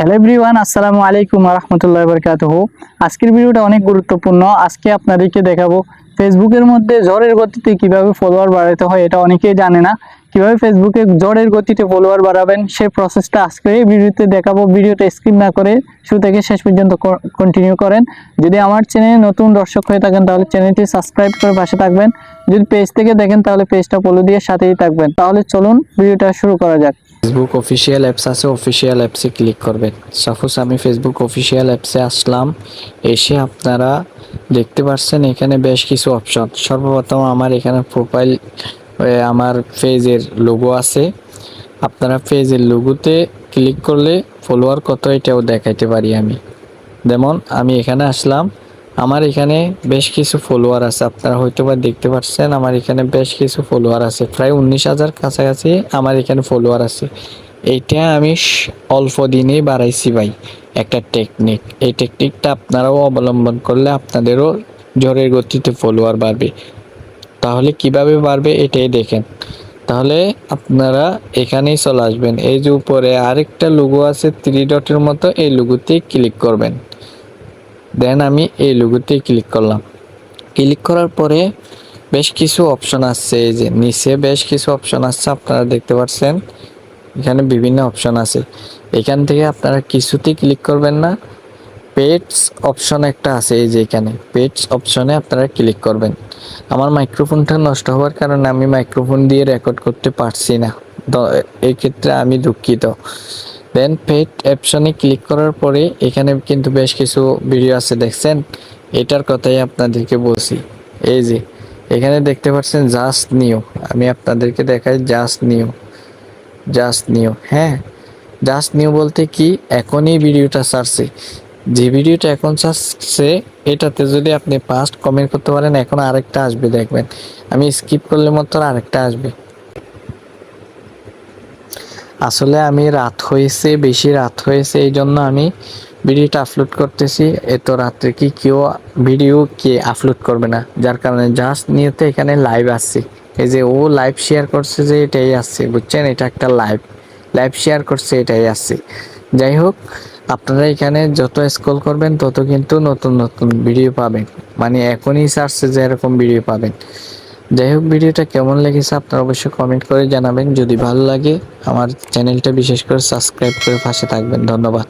Hello everyone আসসালামু আলাইকুম রহমতুল্লাহ বরকাতহ আজকের ভিডিওটা অনেক গুরুত্বপূর্ণ আজকে আপনাদেরকে দেখাবো ফেসবুকের মধ্যে জ্বরের গতিতে কীভাবে ফলোয়ার বাড়াতে হয় এটা অনেকেই জানে না। কীভাবে ফেসবুকে জ্বরের গতিতে ফলোয়ার বাড়াবেন, সেই প্রসেসটা আজকে এই ভিডিওতে দেখাবো। ভিডিওটা স্কিপ না করে শুরু থেকে শেষ পর্যন্ত কন্টিনিউ করেন। যদি আমার চ্যানেলে নতুন দর্শক হয়ে থাকেন, তাহলে চ্যানেলটি সাবস্ক্রাইব করে পাশে থাকবেন। যদি পেজ থেকে দেখেন, তাহলে পেজটা ফলো দিয়ে সাথেই থাকবেন। তাহলে চলুন ভিডিওটা শুরু করা যাক। ফেসবুক অফিসিয়াল অ্যাপস আছে অফিসিয়াল অ্যাপসে ক্লিক করবেন। সাপোজ আমি ফেসবুক অফিসিয়াল অ্যাপসে আসলাম, এসে আপনারা দেখতে পাচ্ছেন, এখানে বেশ কিছু অপশন সর্বপ্রথম আমার এখানে প্রোফাইল আমার পেজের লোগো আছে। আপনারা পেজের লোগোতে ক্লিক করলে ফলোয়ার কত এটাও দেখাইতে পারি আমি। যেমন, আমি এখানে আসলাম, আমার এখানে বেশ কিছু ফলোয়ার আছে। আপনারা হয়তো বা দেখতে পাচ্ছেন, আমার এখানে বেশ কিছু ফলোয়ার আছে। প্রায় উনিশ হাজার কাছাকাছি আমার এখানে ফলোয়ার আছে। এইটা আমি অল্প দিনেই বাড়াইছি ভাই। একটা টেকনিক এই টেকনিকটা আপনারাও অবলম্বন করলে আপনাদেরও জ্বরের গতিতে ফলোয়ার বাড়বে। তাহলে কীভাবে বাড়বে এটাই দেখেন। তাহলে আপনারা এখানেই চলে আসবেন। এই যে উপরে আরেকটা লুগো আছে থ্রি ডটের মতো, এই লুগোতে ক্লিক করবেন। দেন আমি এই লোগোতে ক্লিক করলাম। ক্লিক করার পরে বেশ কিছু অপশন আসছে। এই যে নিচে বেশ কিছু অপশন আসছে, আপনারা দেখতে পাচ্ছেন। এখানে বিভিন্ন অপশন আছে। এখান থেকে আপনারা কিছুতেই ক্লিক করবেন না। পেটস অপশন একটা আছে এই যে এখানে। পেটস অপশনে আপনারা ক্লিক করবেন। আমার মাইক্রোফোনটা নষ্ট হওয়ার কারণে আমি মাইক্রোফোন দিয়ে রেকর্ড করতে পারছি না। এই ক্ষেত্রে আমি দুঃখিত। দেন পেট অপশনে ক্লিক করার পরে এখানে কিন্তু বেশ কিছু ভিডিও আছে, দেখছেন? এটার কথাই আপনাদেরকে বলছি। এই যে, এখানে দেখতে পাচ্ছেন জাস্ট নিউ আমি আপনাদেরকে দেখাই জাস্ট নিউ জাস্ট নিউ হ্যাঁ? জাস্ট নিউ বলতে কি? এখনই ভিডিওটা ছাড়ছে যে ভিডিওটা এখন ছাড়ছে এটাতে যদি আপনি পাস্ট কমেন্ট করতে পারেন, এখন আরেকটা আসবে, দেখবেন। আমি স্কিপ করলে মাত্র আরেকটা আসবে। আসলে আমি রাত হয়েছে, বেশি রাত হয়েছে, এই জন্য আমি ভিডিওটা আপলোড করতেছি। এত রাত্রে কি কেউ ভিডিও কে আপলোড করবে না? যার কারণে জাস্ট নিয়েতে এখানে লাইভ আসছে। এই যে ও লাইভ শেয়ার করছে যে এটাই আসছে বুঝছেন? এটা একটা লাইভ লাইভ শেয়ার করছে, এটাই আসছে যাই হোক, আপনারা এখানে যত স্ক্রল করবেন, তত কিন্তু নতুন নতুন ভিডিও পাবেন। মানে এখনই সার্চে যে এরকম ভিডিও পাবেন। যাই হোক ভিডিওটা কেমন লেগেছে আপনারা অবশ্যই কমেন্ট করে জানাবেন। যদি ভালো লাগে, আমার চ্যানেলটা বিশেষ করে সাবস্ক্রাইব করে পাশে থাকবেন। ধন্যবাদ।